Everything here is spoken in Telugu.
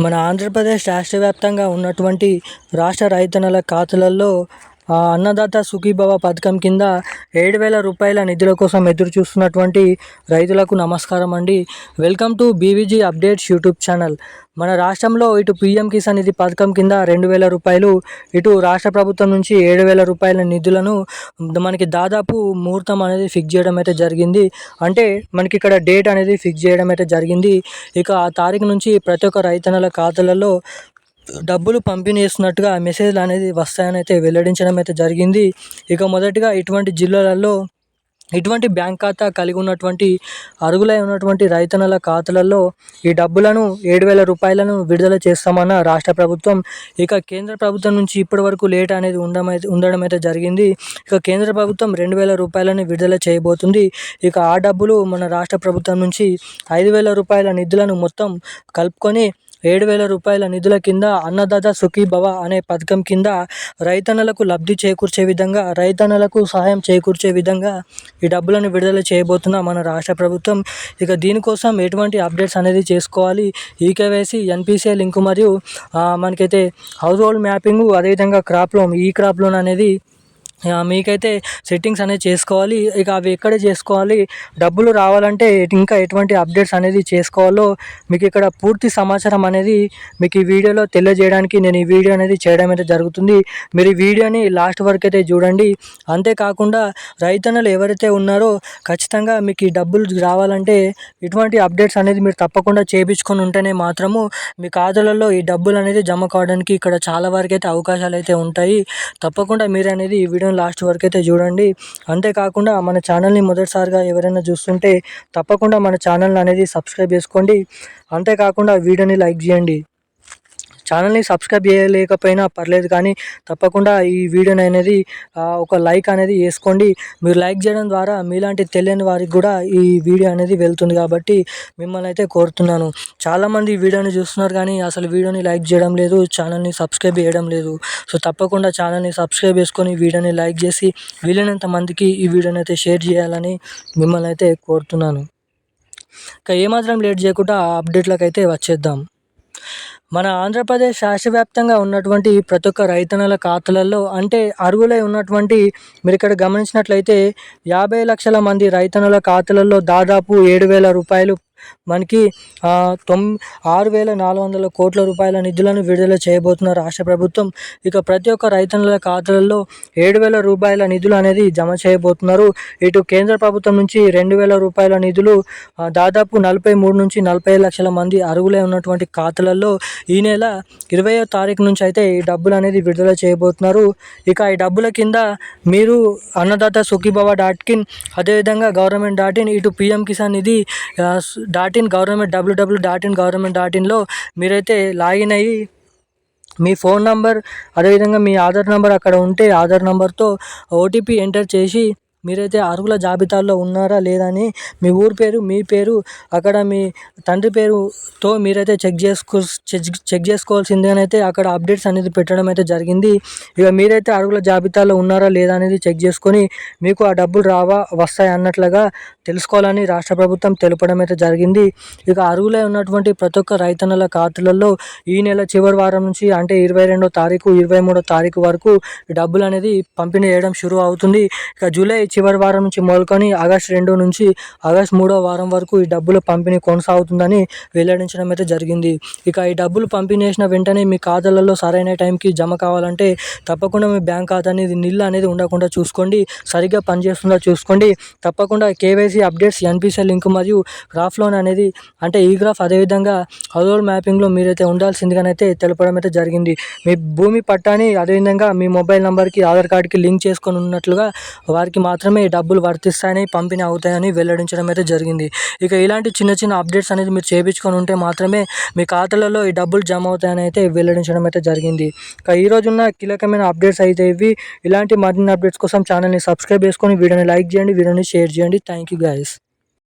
మన ఆంధ్రప్రదేశ్ రాష్ట్ర వ్యాప్తంగా ఉన్నటువంటి రాష్ట్ర రైతన్నల ఖాతాలలో అన్నదాత సుఖీభవ పథకం కింద ఏడు వేల రూపాయల నిధుల కోసం ఎదురు చూస్తున్నటువంటి రైతులకు నమస్కారం అండి. Welcome to BVG updates YouTube channel. మన రాష్ట్రంలో ఇటు పీఎం కిసాన్ నిధి పథకం కింద రెండు వేల రూపాయలు ఇటు రాష్ట్ర ప్రభుత్వం నుంచి ఏడు వేల రూపాయల నిధులను మనకి దాదాపు ముహూర్తం అనేది ఫిక్స్ చేయడం అయితే జరిగింది. అంటే మనకి ఇక్కడ డేట్ అనేది ఫిక్స్ చేయడం అయితే జరిగింది. ఇక ఆ తారీఖు నుంచి ప్రతి ఒక్క రైతన్నల ఖాతాలలో డబ్బులు పంపిణీ చేస్తున్నట్టుగా మెసేజ్లు అనేది వస్తాయని అయితే వెల్లడించడం అయితే జరిగింది. ఇక మొదటిగా ఇటువంటి జిల్లాలలో ఇటువంటి బ్యాంక్ ఖాతా కలిగి ఉన్నటువంటి అరుగులై ఉన్నటువంటి రైతన్నల ఖాతాలలో ఈ డబ్బులను ఏడు వేల రూపాయలను విడుదల చేస్తామన్న రాష్ట్ర ప్రభుత్వం ఇక కేంద్ర ప్రభుత్వం నుంచి ఇప్పటి వరకు లేట్ అనేది ఉండమైతే ఉండడం అయితే జరిగింది. ఇక కేంద్ర ప్రభుత్వం రెండు వేల రూపాయలను విడుదల చేయబోతుంది. ఇక ఆ డబ్బులు మన రాష్ట్ర ప్రభుత్వం నుంచి ఐదు వేల రూపాయల నిధులను మొత్తం కలుపుకొని ఏడు వేల రూపాయల నిధుల కింద అన్నదాత సుఖీభవ అనే పథకం కింద రైతన్నలకు లబ్ధి చేకూర్చే విధంగా రైతన్నలకు సహాయం చేకూర్చే విధంగా ఈ డబ్బులను విడుదల చేయబోతున్న మన రాష్ట్ర ప్రభుత్వం. ఇక దీనికోసం ఎటువంటి అప్డేట్స్ అనేది చేసుకోవాలి? ఈకేవైసీ ఎన్పిసిఐ లింక్ మరియు మనకైతే హౌస్ హోల్డ్ మ్యాపింగ్ అదేవిధంగా క్రాప్ లోన్ ఈ క్రాప్ లోన్ అనేది మీకైతే సెట్టింగ్స్ అనేది చేసుకోవాలి. ఇక అవి ఎక్కడ చేసుకోవాలి? డబ్బులు రావాలంటే ఇంకా ఎటువంటి అప్డేట్స్ అనేది చేసుకోవాలో మీకు ఇక్కడ పూర్తి సమాచారం అనేది మీకు ఈ వీడియోలో తెలియజేయడానికి నేను ఈ వీడియో అనేది చేయడం అయితే జరుగుతుంది. మీరు ఈ వీడియోని లాస్ట్ వరకు అయితే చూడండి. అంతేకాకుండా రైతన్నలు ఎవరైతే ఉన్నారో ఖచ్చితంగా మీకు ఈ డబ్బులు రావాలంటే ఇటువంటి అప్డేట్స్ అనేది మీరు తప్పకుండా చేయించుకొని ఉంటేనే మాత్రము మీ ఖాతాలలో ఈ డబ్బులు అనేది జమ కావడానికి ఇక్కడ చాలా వరకు అయితే అవకాశాలు అయితే ఉంటాయి. తప్పకుండా మీరు అనేది ఈ వీడియో వీడియోని లాస్ట్ వరకు అయితే చూడండి. అంతేకాకుండా మన ఛానల్ని మొదటిసారిగా ఎవరైనా చూస్తుంటే తప్పకుండా మన ఛానల్ అనేది సబ్స్క్రైబ్ చేసుకోండి. అంతేకాకుండా వీడియోని లైక్ చేయండి. ఛానల్ని సబ్స్క్రైబ్ చేయలేకపోయినా పర్లేదు కానీ తప్పకుండా ఈ వీడియోని అనేది ఒక లైక్ అనేది వేసుకోండి. మీరు లైక్ చేయడం ద్వారా మీలాంటి తెలియని వారికి కూడా ఈ వీడియో అనేది వెళ్తుంది కాబట్టి మిమ్మల్ని అయితే కోరుతున్నాను. చాలామంది ఈ వీడియోని చూస్తున్నారు కానీ అసలు వీడియోని లైక్ చేయడం లేదు ఛానల్ని సబ్స్క్రైబ్ చేయడం లేదు. సో తప్పకుండా ఛానల్ని సబ్స్క్రైబ్ చేసుకొని వీడియోని లైక్ చేసి వీలైనంత మందికి ఈ వీడియోని అయితే షేర్ చేయాలని మిమ్మల్ని అయితే కోరుతున్నాను. ఇంకా ఏమాత్రం లేట్ చేయకుండా అప్డేట్లకు అయితే వచ్చేద్దాం. మన ఆంధ్రప్రదేశ్ రాష్ట్ర వ్యాప్తంగా ఉన్నటువంటి ప్రతి ఒక్క రైతన్నల ఖాతాలలో అంటే అర్హులై ఉన్నటువంటి మీరు ఇక్కడ గమనించినట్లయితే యాభై లక్షల మంది రైతన్నల ఖాతాలలో దాదాపు ఏడు వేల రూపాయలు మనకి తొమ్ ఆరు వేల నాలుగు వందల కోట్ల రూపాయల నిధులను విడుదల చేయబోతున్న రాష్ట్ర ప్రభుత్వం ఇక ప్రతి ఒక్క రైతన్నుల ఖాతాలలో ఏడు వేల రూపాయల నిధులు అనేది జమ చేయబోతున్నారు. ఇటు కేంద్ర ప్రభుత్వం నుంచి రెండు వేల రూపాయల నిధులు దాదాపు నలభై మూడు నుంచి నలభై లక్షల మంది అరుగులే ఉన్నటువంటి ఖాతాలలో ఈ నెల ఇరవయో తారీఖు నుంచి అయితే ఈ డబ్బులు అనేది విడుదల చేయబోతున్నారు. ఇక ఈ డబ్బుల కింద మీరు అన్నదాత సుఖీభవ డాట్ కిన్ అదేవిధంగా గవర్నమెంట్ డాట్ ఇన్ ఇటు PM Kisan Nidhi dot in government WW dot in government dot ఇన్లో మీరైతే లాగిన్ అయ్యి మీ ఫోన్ నంబర్ అదేవిధంగా మీ ఆధార్ నెంబర్ అక్కడ ఉంటే ఆధార్ నెంబర్తో ఓటీపీ ఎంటర్ చేసి మీరైతే అర్హుల జాబితాలో ఉన్నారా లేదా అని మీ ఊరి పేరు మీ పేరు అక్కడ మీ తండ్రి పేరుతో మీరైతే చెక్ చేసుకో చెక్ చేసుకోవాల్సిందే అని అయితే అక్కడ అప్డేట్స్ అనేది పెట్టడం అయితే జరిగింది. ఇక మీరైతే అర్హుల జాబితాలో ఉన్నారా లేదా అనేది చెక్ చేసుకొని మీకు ఆ డబ్బులు రావా వస్తాయి అన్నట్లుగా తెలుసుకోవాలని రాష్ట్ర ప్రభుత్వం తెలపడం అయితే జరిగింది. ఇక అర్హులై ఉన్నటువంటి ప్రతి ఒక్క రైతన్నల ఖాతాలలో ఈ నెల చివరి వారం నుంచి అంటే ఇరవై రెండో తారీఖు ఇరవై మూడో తారీఖు వరకు డబ్బులు అనేది పంపిణీ చేయడం షురూ అవుతుంది. ఇక జూలై చివరి వారం నుంచి మొదలుకొని ఆగస్ట్ రెండు నుంచి ఆగస్ట్ మూడో వారం వరకు ఈ డబ్బుల పంపిణీ కొనసాగుతుందని వెల్లడించడం అయితే జరిగింది. ఇక ఈ డబ్బులు పంపిణీ చేసిన వెంటనే మీ ఖాతాలలో సరైన టైంకి జమ కావాలంటే తప్పకుండా మీ బ్యాంక్ ఖాతా అనేది నిల్ అనేది ఉండకుండా చూసుకోండి. సరిగ్గా పనిచేస్తుందా చూసుకోండి. తప్పకుండా కేవైసీ అప్డేట్స్ ఎన్పిసి లింక్ మరియు గ్రాఫ్ లోన్ అనేది అంటే ఈ గ్రాఫ్ అదేవిధంగా హలోల్ మ్యాపింగ్లో మీరైతే ఉండాల్సిందిగానైతే తెలపడం అయితే జరిగింది. మీ భూమి పట్టాని అదేవిధంగా మీ మొబైల్ నెంబర్కి ఆధార్ కార్డ్కి లింక్ చేసుకొని ఉన్నట్లుగా వారికి మాత్రం మాత్రమే ఈ డబ్బులు వర్తిస్తాయని పంపిణీ అవుతాయని వెల్లడించడం అయితే జరిగింది. ఇక ఇలాంటి చిన్న చిన్న అప్డేట్స్ అనేది మీరు చేయించుకొని ఉంటే మాత్రమే మీ ఖాతాలలో ఈ డబ్బులు జమ అవుతాయని అయితే వెల్లడించడం అయితే జరిగింది. ఇక ఈరోజున్న కీలకమైన అప్డేట్స్ అయితే ఇవి. ఇలాంటి మరిన్ని అప్డేట్స్ కోసం ఛానల్ని సబ్స్క్రైబ్ చేసుకొని వీడియోని లైక్ చేయండి వీడియోని షేర్ చేయండి. Thank you guys